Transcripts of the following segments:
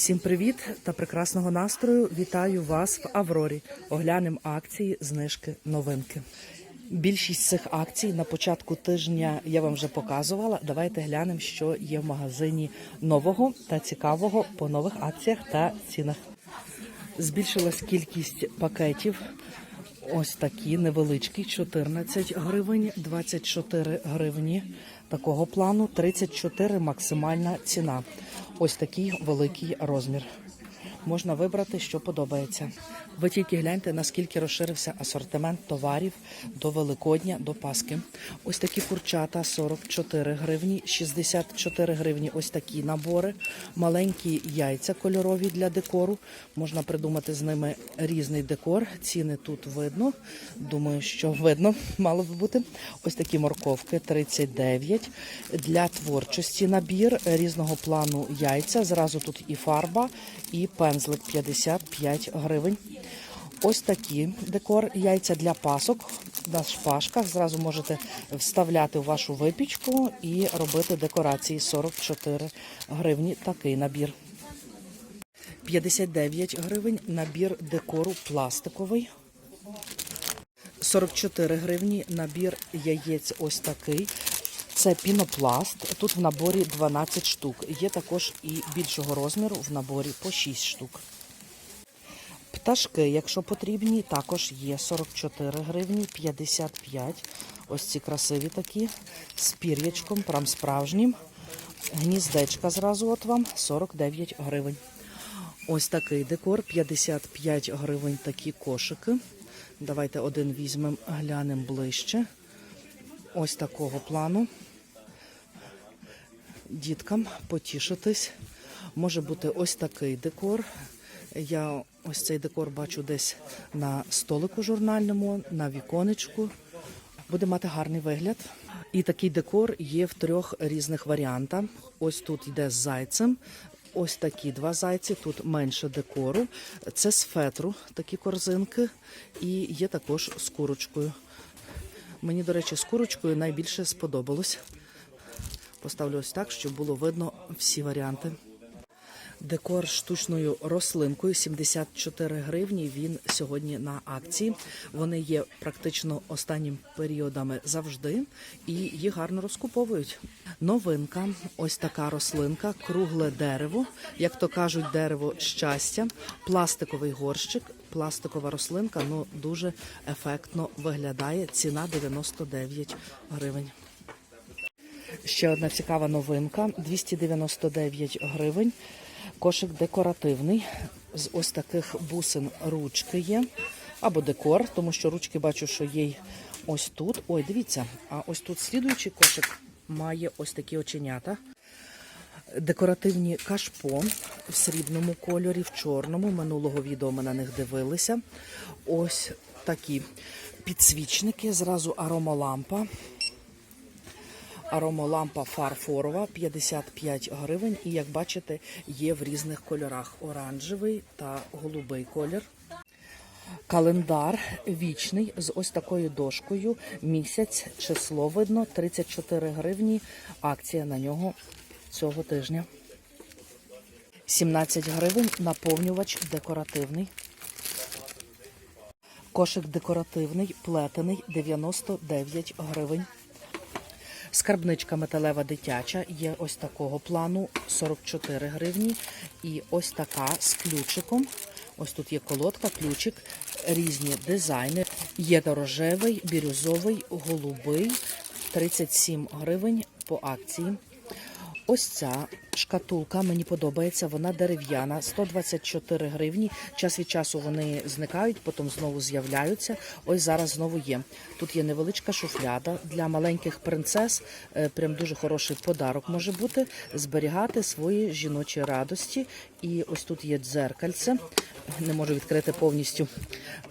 Всім привіт та прекрасного настрою. Вітаю вас в Аврорі. Оглянемо акції, знижки, новинки. Більшість цих акцій на початку тижня я вам вже показувала. Давайте глянемо, що є в магазині нового та цікавого по нових акціях та цінах. Збільшилась кількість пакетів. Ось такі невеличкі 14 гривень, 24 гривні такого плану, 34 максимальна ціна. Ось такий великий розмір. Можна вибрати, що подобається. Ви тільки гляньте, наскільки розширився асортимент товарів до Великодня, до Паски. Ось такі курчата 44 гривні, 64 гривні. Ось такі набори, маленькі яйця кольорові для декору. Можна придумати з ними різний декор. Ціни тут видно. Думаю, що видно, мало би бути. Ось такі морковки 39. Для творчості набір різного плану яйця. Зразу тут і фарба, і пензлик 55 гривень. Ось такі декор, яйця для пасок на шпажках. Зразу можете вставляти в вашу випічку і робити декорації 44 гривні. Такий набір. 59 гривень набір декору пластиковий. 44 гривні набір яєць ось такий. Це пінопласт. Тут в наборі 12 штук. Є також і більшого розміру в наборі по 6 штук. Пташки, якщо потрібні, також є 44 гривні, 55. Ось ці красиві такі, з пір'ячком, прям справжнім. Гніздечка зразу от вам 49 гривень. Ось такий декор, 55 гривень такі кошики. Давайте один візьмемо, глянемо ближче. Ось такого плану. Діткам потішитись. Може бути ось такий декор. Я ось цей декор бачу десь на столику журнальному, на віконечку. Буде мати гарний вигляд. І такий декор є в трьох різних варіантах. Ось тут йде з зайцем. Ось такі два зайці, тут менше декору. Це з фетру такі корзинки, і є також з курочкою. Мені, до речі, з курочкою найбільше сподобалось. Поставлю ось так, щоб було видно всі варіанти. Декор штучною рослинкою 74 гривні. Він сьогодні на акції. Вони є практично останнім періодами завжди і їх гарно розкуповують. Новинка, ось така рослинка, кругле дерево, як то кажуть, дерево щастя, пластиковий горщик, пластикова рослинка. Ну дуже ефектно виглядає. Ціна 99 гривень. Ще одна цікава новинка: 299 гривень. Кошик декоративний. З ось таких бусин ручки є. Або декор, тому що ручки бачу, що є ось тут. Ой, дивіться, а ось тут слідуючий кошик має ось такі оченята. Декоративні кашпо в срібному кольорі, в чорному. Минулого відео ми на них дивилися. Ось такі підсвічники, зразу аромалампа. Аромалампа фарфорова 55 гривень. І як бачите, є в різних кольорах: оранжевий та голубий колір. Календар вічний з ось такою дошкою. Місяць, число видно, 34 гривні. Акція на нього цього тижня. 17 гривень наповнювач декоративний. Кошик декоративний, плетений 99 гривень. Скарбничка металева дитяча є ось такого плану 44 гривні. І ось така з ключиком. Ось тут є колодка, ключик, різні дизайни. Є дорожевий, бірюзовий, голубий, 37 гривень по акції. Ось ця шкатулка мені подобається. Вона дерев'яна, 124 гривні. Час від часу вони зникають, потім знову з'являються. Ось зараз знову є. Тут є невеличка шуфляда для маленьких принцес. е, Прям дуже хороший подарок може бути зберігати свої жіночі радості. І ось тут є дзеркальце. Не можу відкрити повністю.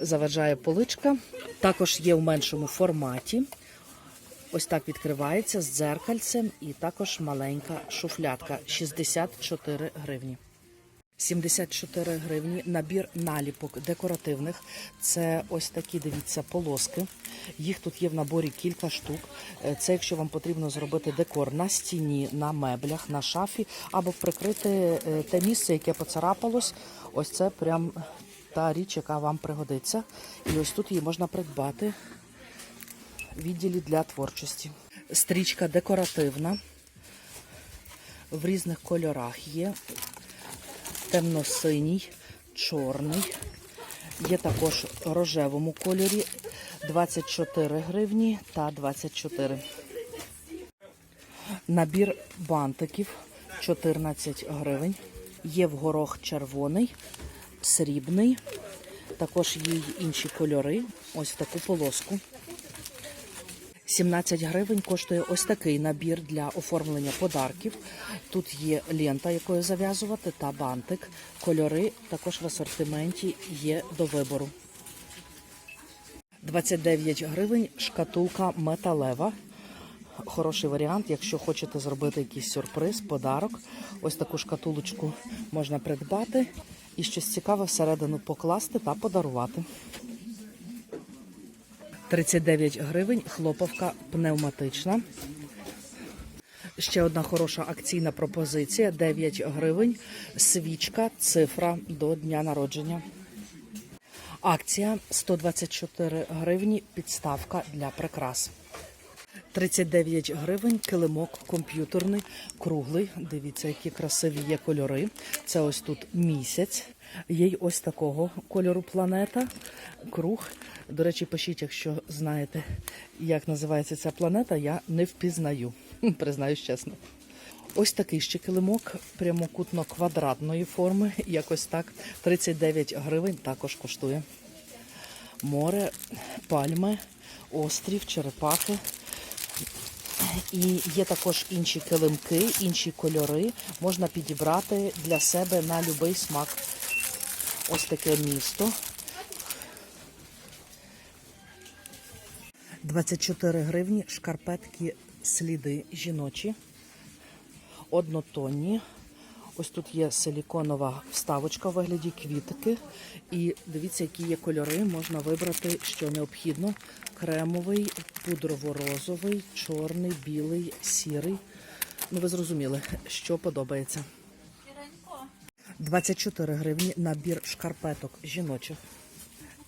Заважає поличка. Також є в меншому форматі. Ось так відкривається з дзеркальцем і також маленька шуфлятка 64 гривні. 74 гривні набір наліпок декоративних. Це ось такі, дивіться, полоски. Їх тут є в наборі кілька штук. Е, Це якщо вам потрібно зробити декор на стіні, на меблях, на шафі, або прикрити е, те місце, яке поцарапалось. Ось це прям та річ, яка вам пригодиться. І ось тут її можна придбати відділі для творчості. Стрічка декоративна. В різних кольорах є темно-синій, чорний. Є також в рожевому кольорі 24 гривні та 24. Набір бантиків 14 гривень. Є в горох червоний, срібний. Також є інші кольори. Ось таку полоску. 17 гривень коштує ось такий набір для оформлення подарків. Тут є лента, якою зав'язувати, та бантик. Кольори також в асортименті є до вибору. 29 гривень шкатулка металева. Хороший варіант, якщо хочете зробити якийсь сюрприз, подарок. Ось таку шкатулочку можна придбати і щось цікаве всередину покласти та подарувати. 39 гривень, хлоповка пневматична. Ще одна хороша акційна пропозиція: 9 гривень, свічка, цифра до дня народження. Акція 124 гривні, підставка для прикрас. 39 гривень, килимок комп'ютерний, круглий. Дивіться, які красиві є кольори. Це ось тут місяць. Є й ось такого кольору планета, круг. До речі, пишіть, якщо знаєте, як називається ця планета, я не впізнаю, признаюсь чесно. Ось такий ще килимок прямокутно-квадратної форми, якось так. 39 гривень також коштує. Море, пальми, острів, черепахи. І є також інші килимки, інші кольори. Можна підібрати для себе на будь-який смак. Ось таке місто. 24 гривні шкарпетки сліди жіночі, однотонні. Ось тут є силіконова вставочка у вигляді квітки. І дивіться, які є кольори. Можна вибрати, що необхідно. Кремовий, пудрово-розовий, чорний, білий, сірий. Ну, ви зрозуміли, що подобається. 24 гривні набір шкарпеток жіночих.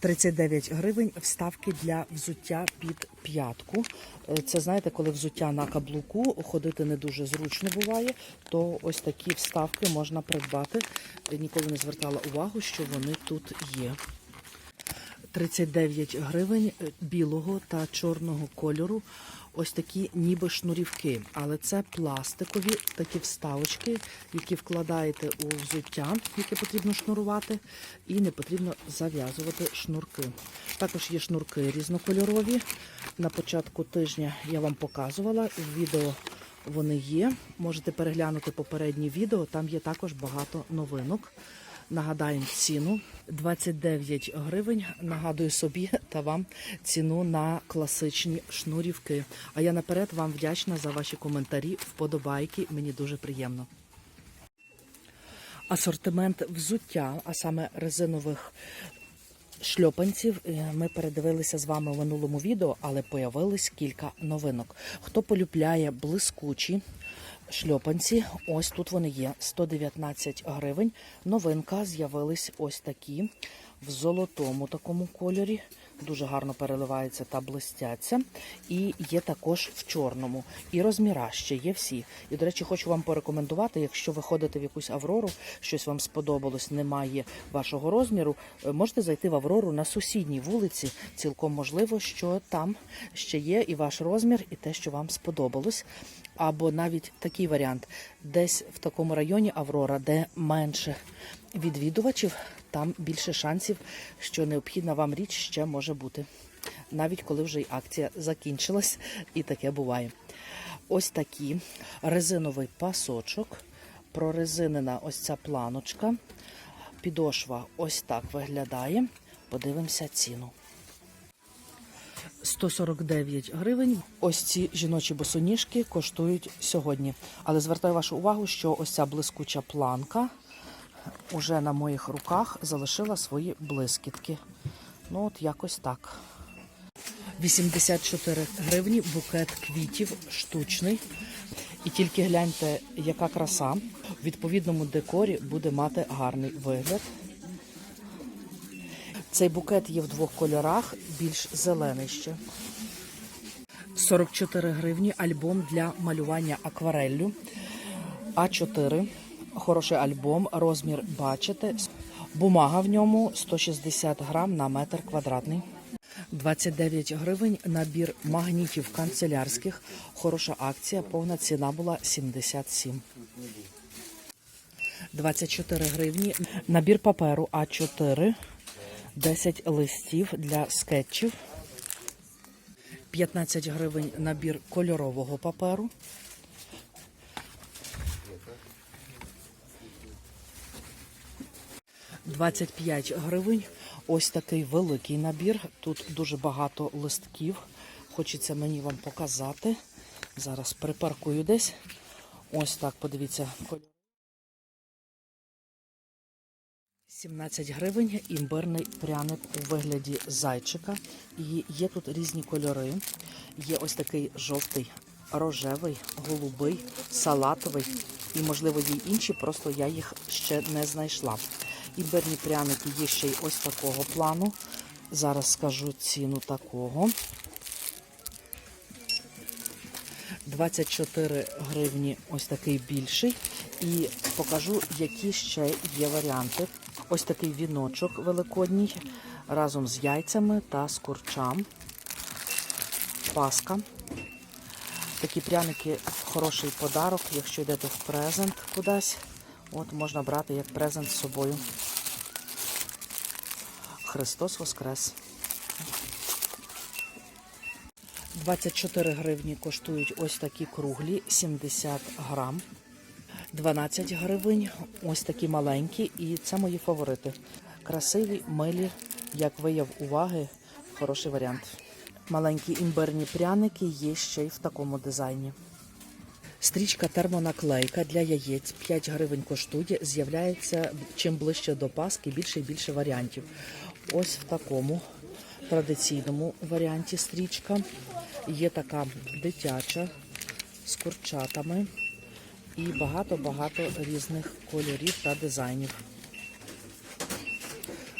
39 гривень вставки для взуття під п'ятку. Е, Це знаєте, коли взуття на каблуку ходити не дуже зручно буває, то ось такі вставки можна придбати. Ніколи не звертала увагу, що вони тут є. 39 гривень е, білого та чорного кольору. Ось такі ніби шнурівки, але це пластикові такі вставочки, які вкладаєте у взуття, яке потрібно шнурувати, і не потрібно зав'язувати шнурки. Також є шнурки різнокольорові. На початку тижня я вам показувала в відео. Вони є. Можете переглянути попередні відео. Там є також багато новинок. Нагадаємо ціну 29 гривень. Нагадую собі та вам ціну на класичні шнурівки. А я наперед вам вдячна за ваші коментарі, вподобайки. Мені дуже приємно. Асортимент взуття, а саме резинових шльопанців, е, ми передивилися з вами в минулому відео, але появилось кілька новинок. Хто полюбляє блискучі шльопанці, ось тут вони є 119 гривень. Новинка з'явились ось такі в золотому такому кольорі. Дуже гарно переливаються та блистяться. І є також в чорному. І розміра ще є всі. І, до речі, хочу вам порекомендувати, якщо ви ходите в якусь Аврору, щось вам сподобалось, немає вашого розміру, е, можете зайти в Аврору на сусідній вулиці. Цілком можливо, що там ще є і ваш розмір, і те, що вам сподобалось. Або навіть такий варіант, десь в такому районі Аврора, де менше відвідувачів, там більше шансів, що необхідна вам річ ще може бути. Навіть коли вже й акція закінчилась, і таке буває. Ось такі резиновий пасочок, прорезинена ось ця планочка. Підошва ось так виглядає. Подивимося ціну. 149 гривень. Ось ці жіночі босоніжки коштують сьогодні. Але звертаю вашу увагу, що ось ця блискуча планка уже на моїх руках залишила свої блискітки. Ну, от якось так. 84 гривні букет квітів штучний. І тільки гляньте, яка краса. В відповідному декорі буде мати гарний вигляд. Цей букет є в двох кольорах, більш зелений ще. 44 гривні альбом для малювання аквареллю. А4. Хороший альбом, розмір бачите. Бумага в ньому 160 грам на метр квадратний. 29 гривень набір магнітів канцелярських. Хороша акція, повна ціна була 77. 24 гривні. Набір паперу А4. 10 листів для скетчів. 15 гривень набір кольорового паперу. – 25 гривень. Ось такий великий набір. Тут дуже багато листків. Хочеться мені вам показати. Зараз припаркую десь. Ось так, подивіться. 17 гривень імбирний пряник у вигляді зайчика. І є тут різні кольори. Є ось такий жовтий, рожевий, голубий, салатовий. І, можливо, є інші, просто я їх ще не знайшла. Імбирні пряники є ще й ось такого плану. Зараз скажу ціну такого. 24 гривні ось такий більший. І покажу, які ще є варіанти. Ось такий віночок великодній разом з яйцями та з курчам. Паска. Такі пряники хороший подарок, якщо йдете в презент кудись. От можна брати як презент з собою. Христос Воскрес. 24 гривні коштують ось такі круглі, 70 грам. 12 гривень, ось такі маленькі, і це мої фаворити. Красиві, милі, як вияв уваги, хороший варіант. Маленькі імбирні пряники є ще й в такому дизайні. Стрічка термонаклейка для яєць 5 гривень коштує. З'являється чим ближче до Паски, більше і більше варіантів. Ось в такому традиційному варіанті стрічка. Є така дитяча з курчатами і багато-багато різних кольорів та дизайнів.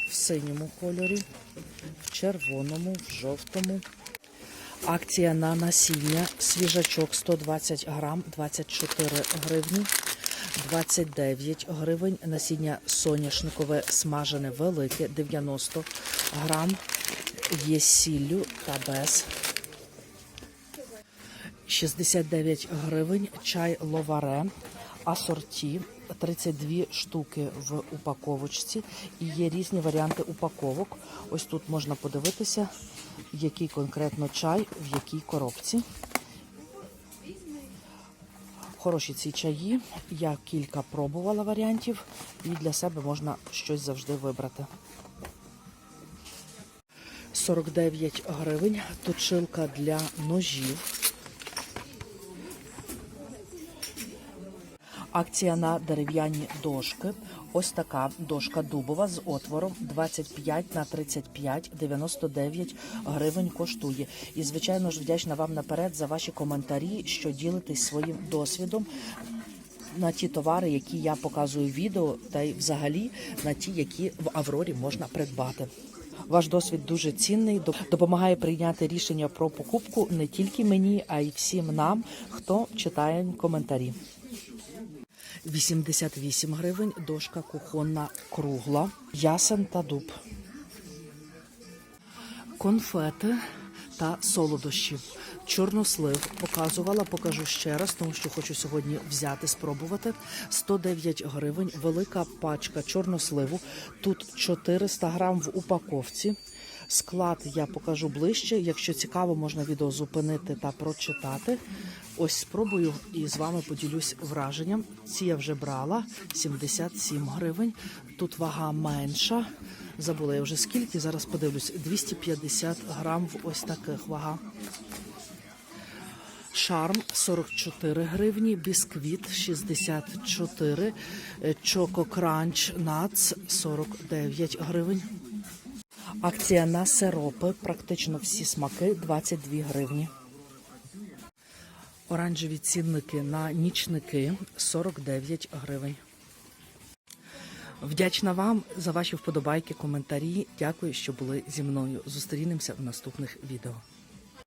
В синьому кольорі, в червоному, в жовтому. Акція на насіння. Свіжачок 120 грам, 24 гривні. 29 гривень. Насіння соняшникове смажене велике, 90 грам. Є сіллю та без. 69 гривень. Чай ловаре. Асорті 32 штуки в упаковочці. І є різні варіанти упаковок. Ось тут можна подивитися, який конкретно чай, в якій коробці. Хороші ці чаї. Я кілька пробувала варіантів, і для себе можна щось завжди вибрати. 49 гривень. Точилка для ножів. Акція на дерев'яні дошки. Ось така дошка дубова з отвором 25 на 35, 99 гривень коштує. І, звичайно ж, вдячна вам наперед за ваші коментарі, що ділитесь своїм досвідом на ті товари, які я показую в відео, та й взагалі на ті, які в Аврорі можна придбати. Ваш досвід дуже цінний, допомагає прийняти рішення про покупку не тільки мені, а й всім нам, хто читає коментарі. 88 гривень, дошка кухонна кругла, ясен та дуб. Конфети та солодощі. Чорнослив показувала, покажу ще раз, тому що хочу сьогодні взяти, спробувати. 109 гривень, велика пачка чорносливу. Тут 400 грам в упаковці. Склад я покажу ближче. Якщо цікаво, можна відео зупинити та прочитати. Ось спробую і з вами поділюсь враженням. Ці я вже брала 77 гривень. Тут вага менша. Забула я вже скільки. Зараз подивлюсь. 250 грам в ось таких вага. Шарм 44 гривні, бісквіт 64, е, Чоко Кранч Нац 49 гривень. Акція на сиропи, практично всі смаки 22 гривні. Оранжеві цінники на нічники 49 гривень. Вдячна вам за ваші вподобайки, коментарі. Дякую, що були зі мною. Зустрінемося в наступних відео.